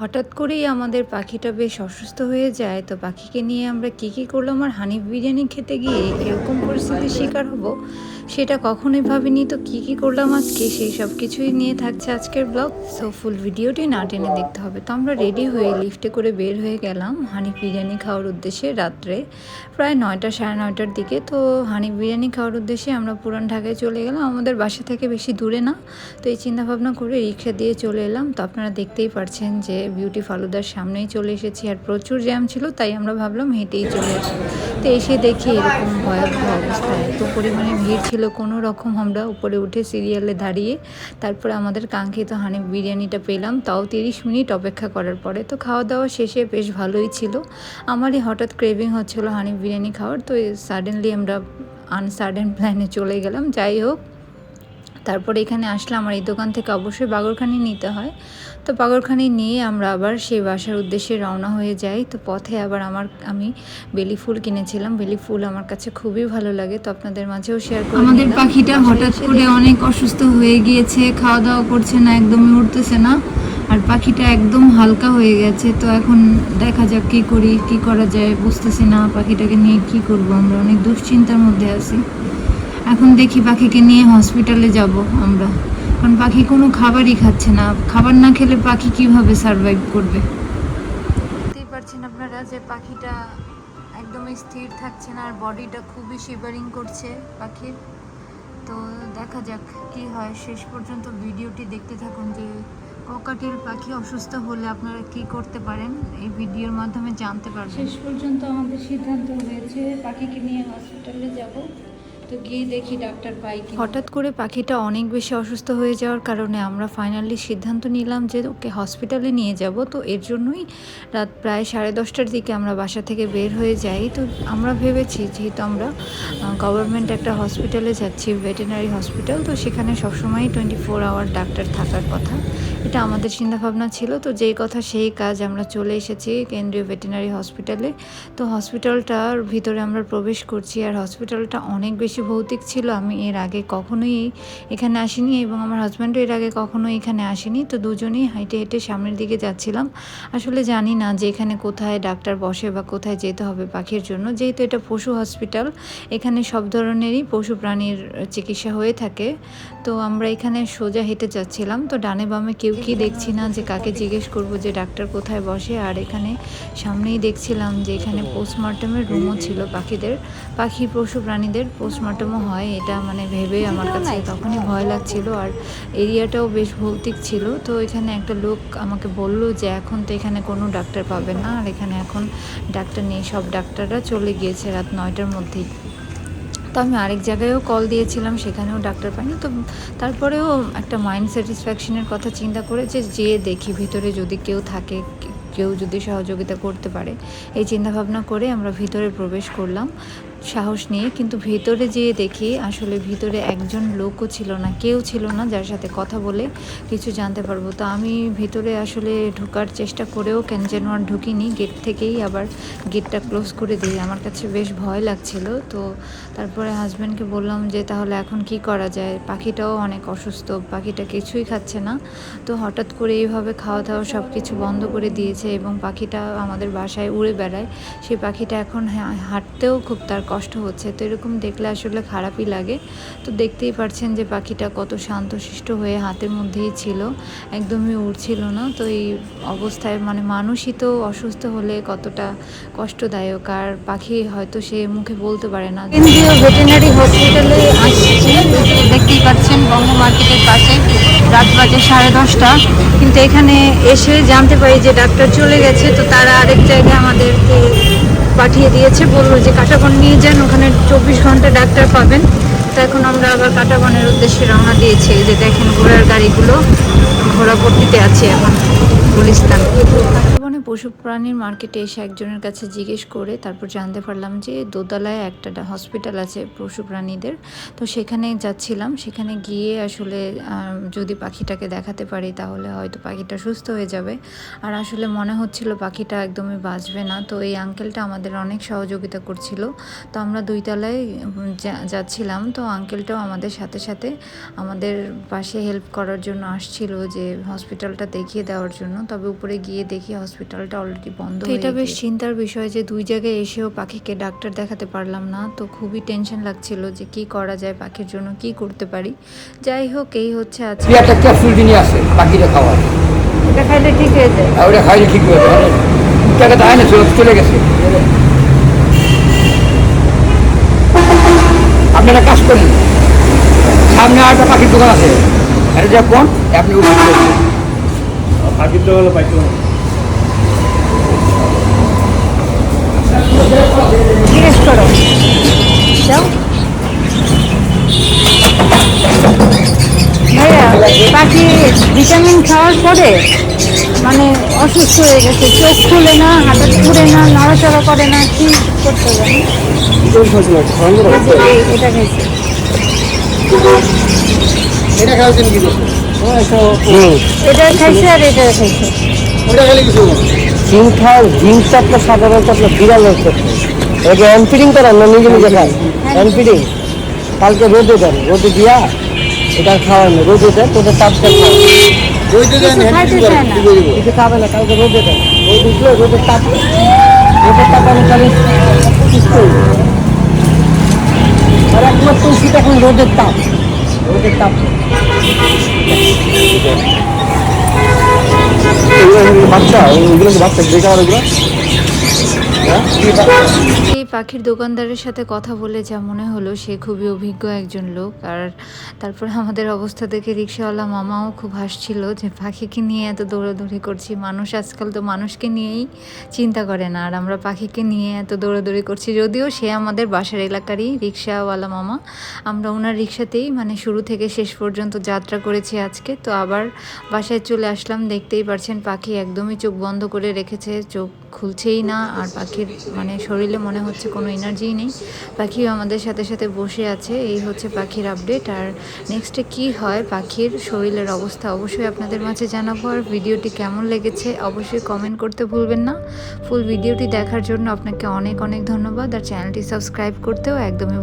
হঠাৎ করেই আমাদের পাখিটা বেশ অসুস্থ হয়ে যায়, তো পাখিকে নিয়ে আমরা কী কী করলাম আর হানি বিরিয়ানি খেতে গিয়ে এরকম পরিস্থিতির শিকার হব? সেটা কখনোই ভাবিনি। তো কী কী করলাম আজকে? সেই সব কিছুই নিয়ে থাকছে আজকের ব্লগ সো ফুল ভিডিওটি না টেনে দেখতে হবে। তো আমরা রেডি হয়ে লিফটে করে বের হয়ে গেলাম হানি বিরিয়ানি খাওয়ার উদ্দেশ্যে রাত্রে। প্রায় নয়টা, সাড়ে নয়টার দিকে। তো হানি বিরিয়ানি খাওয়ার উদ্দেশ্যে আমরা পুরান ঢাকায় চলে গেলাম। আমাদের বাসা থেকে বেশি দূরে না। তো এই চিন্তাভাবনা করে রিক্সা দিয়ে চলে এলাম। তো আপনারা দেখতেই পারছেন যে বিউটি ফালুদার সামনেই চলে এসেছি। আর প্রচুর জ্যাম ছিল, তাই আমরা ভাবলাম হেঁটেই চলে আসি। তো এসে দেখি এরকম ভয়াবহ অবস্থা। এত পরিমাণে ভিড় ছিল কোনো রকম আমরা উপরে উঠে সিরিয়ালে দাঁড়িয়ে তারপরে আমাদের কাঙ্ক্ষিত হানি বিরিয়ানিটা পেলাম। তাও তিরিশ মিনিট অপেক্ষা করার পরে। তো খাওয়া দাওয়া শেষে বেশ ভালোই ছিল। আমারই হঠাৎ ক্রেভিং হচ্ছিল হানি বিরিয়ানি খাওয়ার। তো সাডেনলি আমরা আনসাডেন প্ল্যানে চলে গেলাম। যাই হোক তারপরে এখানে আসলাম আমার এই দোকান থেকে অবশ্যই বাগরখানি নিতে হয়। তো বাগরখানি নিয়ে আমরা আবার সেই বাসার উদ্দেশ্যে রওনা হয়ে যাই। তো পথে আবার আমার আমি বেলি ফুল কিনেছিলাম। বেলি ফুল আমার কাছে খুবই ভালো লাগে। তো আপনাদের মাঝেও শেয়ার করি আমাদের পাখিটা হঠাৎ করে অনেক অসুস্থ হয়ে গিয়েছে খাওয়া দাওয়া করছে না একদমই উঠতেছে না। আর পাখিটা একদম হালকা হয়ে গেছে। তো এখন দেখা যাক কি করি কি করা যায় বুঝতেছি না পাখিটাকে নিয়ে কি করব। আমরা অনেক দুশ্চিন্তার মধ্যে আছি। এখন দেখি পাখিকে নিয়ে হসপিটালে যাব আমরা। কারণ পাখি কোনো খাবারই খাচ্ছে না। খাবার না খেলে পাখি কীভাবে সারভাইভ করবে? দেখতেই পারছেন আপনারা যে পাখিটা একদমই স্থির থাকছে না আর বডিটা খুবই শিভারিং করছে পাখির। তো দেখা যাক কি হয়। শেষ পর্যন্ত ভিডিওটি দেখতে থাকুন যে ককাটেল পাখি অসুস্থ হলে আপনারা কি করতে পারেন এই ভিডিওর মাধ্যমে জানতে পারবেন। শেষ পর্যন্ত আমাদের সিদ্ধান্ত হয়েছে পাখিকে নিয়ে হসপিটালে যাব। তো গিয়ে দেখি ডাক্তার হঠাৎ করে পাখিটা অনেক বেশি অসুস্থ হয়ে যাওয়ার কারণে আমরা ফাইনালি সিদ্ধান্ত নিলাম যে ওকে হসপিটালে নিয়ে যাব। তো এর জন্যই রাত প্রায় সাড়ে দশটার দিকে আমরা বাসা থেকে বের হয়ে যাই। তো আমরা ভেবেছি, যেহেতু আমরা গভর্নমেন্ট একটা হসপিটালে যাচ্ছি ভেটেনারি হসপিটাল তো সেখানে সবসময় টোয়েন্টি ফোর আওয়ার ডাক্তার থাকার কথা। এটা আমাদের চিন্তাভাবনা ছিল। তো যেই কথা সেই কাজ আমরা চলে এসেছি কেন্দ্রীয় ভেটেনারি হসপিটালে। তো হসপিটালটার ভিতরে আমরা প্রবেশ করছি আর হসপিটালটা অনেক বেশি ভৌতিক ছিল। আমি এর আগে কখনোই এখানে আসিনি এবং আমার হাজব্যান্ডও এর আগে কখনোই এখানে আসেনি। তো দুজনেই হাইটে হেঁটে সামনের দিকে যাচ্ছিলাম। আসলে জানি না যে এখানে কোথায় ডাক্তার বসে বা কোথায় যেতে হবে পাখির জন্য। যেহেতু এটা পশু হসপিটাল, এখানে সব ধরনেরই পশু প্রাণীর চিকিৎসা হয়ে থাকে। তো আমরা এখানে সোজা হেঁটে যাচ্ছিলাম। তো ডানে বামে কেউ কি দেখছি না যে কাকে জিজ্ঞেস করব যে ডাক্তার কোথায় বসে। আর এখানে সামনেই দেখছিলাম যে এখানে পোস্টমর্টমের রুমও ছিল পাখিদের পাখি পশু প্রাণীদের পোস্টমর্টমও হয়। এটা মানে ভেবে আমার কাছে তখনই ভয় লাগছিল। আর এরিয়াটাও বেশ ভৌতিক ছিল। তো এখানে একটা লোক আমাকে বলল যে এখন তো এখানে কোনো ডাক্তার পাবেন না। আর এখানে এখন ডাক্তার নেই সব ডাক্তাররা চলে গিয়েছে রাত নয়টার মধ্যেই। তো আমি আরেক জায়গায়ও কল দিয়েছিলাম, সেখানেও ডাক্তার পাইনি। তো তারপরেও একটা মাইন্ড স্যাটিসফ্যাকশনের কথা চিন্তা করেছে যে দেখি ভিতরে যদি কেউ থাকে, কেউ যদি সহযোগিতা করতে পারে। এই চিন্তাভাবনা করে আমরা ভিতরে প্রবেশ করলাম। সাহস নিয়ে, কিন্তু ভেতরে যেয়ে দেখি আসলে ভিতরে একজন লোকও ছিল না, কেউ ছিল না যার সাথে কথা বলে কিছু জানতে পারব। তো আমি ভিতরে আসলে ঢোকার চেষ্টা করেও কেন যেন আর ঢুকিনি। গেট থেকেই আবার গেটটা ক্লোজ করে দিই। আমার কাছে বেশ ভয় লাগছিল। তো তারপরে হাজব্যান্ডকে বললাম যে, তাহলে এখন কি করা যায়? পাখিটাও অনেক অসুস্থ, পাখিটা কিছুই খাচ্ছে না। তো হঠাৎ করে এইভাবে খাওয়া দাওয়া সব কিছু বন্ধ করে দিয়েছে এবং পাখিটা আমাদের বাসায় উড়ে বেড়ায়। সেই পাখিটা এখন হা- হাঁটতেও খুব তার কষ্ট হচ্ছে। তো এরকম দেখলে আসলে খারাপই লাগে। তো দেখতেই পারছেন যে পাখিটা কত শান্তশিষ্ট হয়ে হাতের মধ্যেই ছিল। একদমই উড়ছিল না। তো এই অবস্থায় মানে মানুষই তো অসুস্থ হলে কতটা কষ্টদায়ক। আর পাখি হয়তো সে মুখে বলতে পারে না। কেন্দ্রীয় ভেটেনারি হসপিটালে আসছি। দেখতেই পাচ্ছেন বঙ্গ মার্কেটের পাশে রাত বাজে সাড়ে দশটা। কিন্তু এখানে এসে জানতে পারি যে ডাক্তার চলে গেছে। তো তারা আরেক জায়গায় আমাদেরকে পাঠিয়ে দিয়েছে, বলল যে কাটাবন নিয়ে যান, ওখানে চব্বিশ ঘণ্টা ডাক্তার পাবেন। তো এখন আমরা আবার কাটাবনের উদ্দেশ্যে রওনা দিয়েছি যে দেখেন ঘোড়ার গাড়িগুলো ঘোড়া ভর্তিতে আছে এখন গুলিস্তান পশু প্রাণীর মার্কেটে এসে একজনের কাছে জিজ্ঞেস করে তারপর জানতে পারলাম যে দোতলায় একটা হসপিটাল আছে পশু প্রাণীদের তো সেখানে যাচ্ছিলাম, সেখানে গিয়ে আসলে যদি পাখিটাকে দেখাতে পারি তাহলে হয়তো পাখিটা সুস্থ হয়ে যাবে। আর আসলে মনে হচ্ছিল পাখিটা একদমই বাঁচবে না। তো এই আঙ্কেলটা আমাদের অনেক সহযোগিতা করছিল। তো আমরা দুই তলায় যা- যাচ্ছিলাম। তো আঙ্কেলটাও আমাদের সাথে সাথে আমাদের পাশে হেল্প করার জন্য আসছিল যে হসপিটালটা দেখিয়ে দেওয়ার জন্য। তবে উপরে গিয়ে দেখি হসপিটালটা অলরেডি বন্ধ হয়ে এটা বেশ চিন্তার বিষয় যে দুই জায়গায় এসেও পাখিকে ডাক্তার দেখাতে পারলাম না। তো খুবই টেনশন লাগছিল যে কি করা যায় পাখির জন্য কি করতে পারি। যাই হোক এই হচ্ছে আজকে একটা ক্যাপসুল কিনে আসে পাখিটা খাওয়ার এটা খাইলে ঠিক হয়ে যায়। আর ওটা খাইলে ঠিক হয়ে যাবে টাকা আয় না চলে গেছে। আপনারা কাজ করেন। সামনে আর একটা পাখির দোকান আছে। এটা যা কোন? আপনি যান। পাখির তো হলো পাইতো ভিটামিন খাওয়ার পরে মানে অসুস্থ হয়ে গেছে চোখ খুলে না হাতে ঘুরে না নড়াচড়া করে না কি করতে জানি এটা খাইছে এটা খাওয়াছেন কি এটা খাইছে আর এটা খাইছে। ওটা খেলে কিছু জিম খাওয়ার জিমটা আপনার সাধারণত আপনার বিড়ালের ক্ষেত্রে এটা অ্যানফিডিং করান না নিজে নিজে খান। অ্যানফিডিং। কালকে রোদে দেন রোদে দিয়া এটা খাওয়ান রোদে দেন তোদের তাপটা বইতে দেন কিছু না। কিছু খাবে না কালকে রোদে দেন রোদ উঠলে রোদের তাপ রোদের তাপ আমি হয়ে যাবে। আর একমাত্র উচিত এখন রোদের তাপ। রোদের তাপ বাচ্চা এগুলো বাচ্চা বেকার ওগুলো। এই পাখির দোকানদারের সাথে কথা বলে যা মনে হলো সে খুবই অভিজ্ঞ একজন লোক। আর তারপর আমাদের অবস্থা দেখে রিক্সাওয়ালা মামাও খুব হাসছিল যে, পাখিকে নিয়ে এত দৌড়াদৌড়ি করছি, মানুষ আজকাল তো মানুষকে নিয়েই চিন্তা করে না। আর আমরা পাখিকে নিয়ে এত দৌড়াদৌড়ি করছি, যদিও সে আমাদের বাসার এলাকারই রিক্সাওয়ালা মামা। আমরা ওনার রিক্সাতেই মানে শুরু থেকে শেষ পর্যন্ত যাত্রা করেছি আজকে। তো আবার বাসায় চলে আসলাম, দেখতেই পারছেন পাখি একদমই চোখ বন্ধ করে রেখেছে, চোখ খুলছেই না, আর পাখির মানে শরীরে মনে হচ্ছে কোনো এনার্জিই নেই। পাখিও আমাদের সাথে সাথে বসে আছে, এই হচ্ছে পাখির আপডেট আর নেক্সটে কি হয়, পাখির শরীরের অবস্থা অবশ্যই আপনাদের মাঝে জানাব, আর ভিডিওটি কেমন লেগেছে অবশ্যই কমেন্ট করতে ভুলবেন না। ফুল ভিডিওটি দেখার জন্য আপনাকে অনেক অনেক ধন্যবাদ, আর চ্যানেলটি সাবস্ক্রাইব করতেও একদমই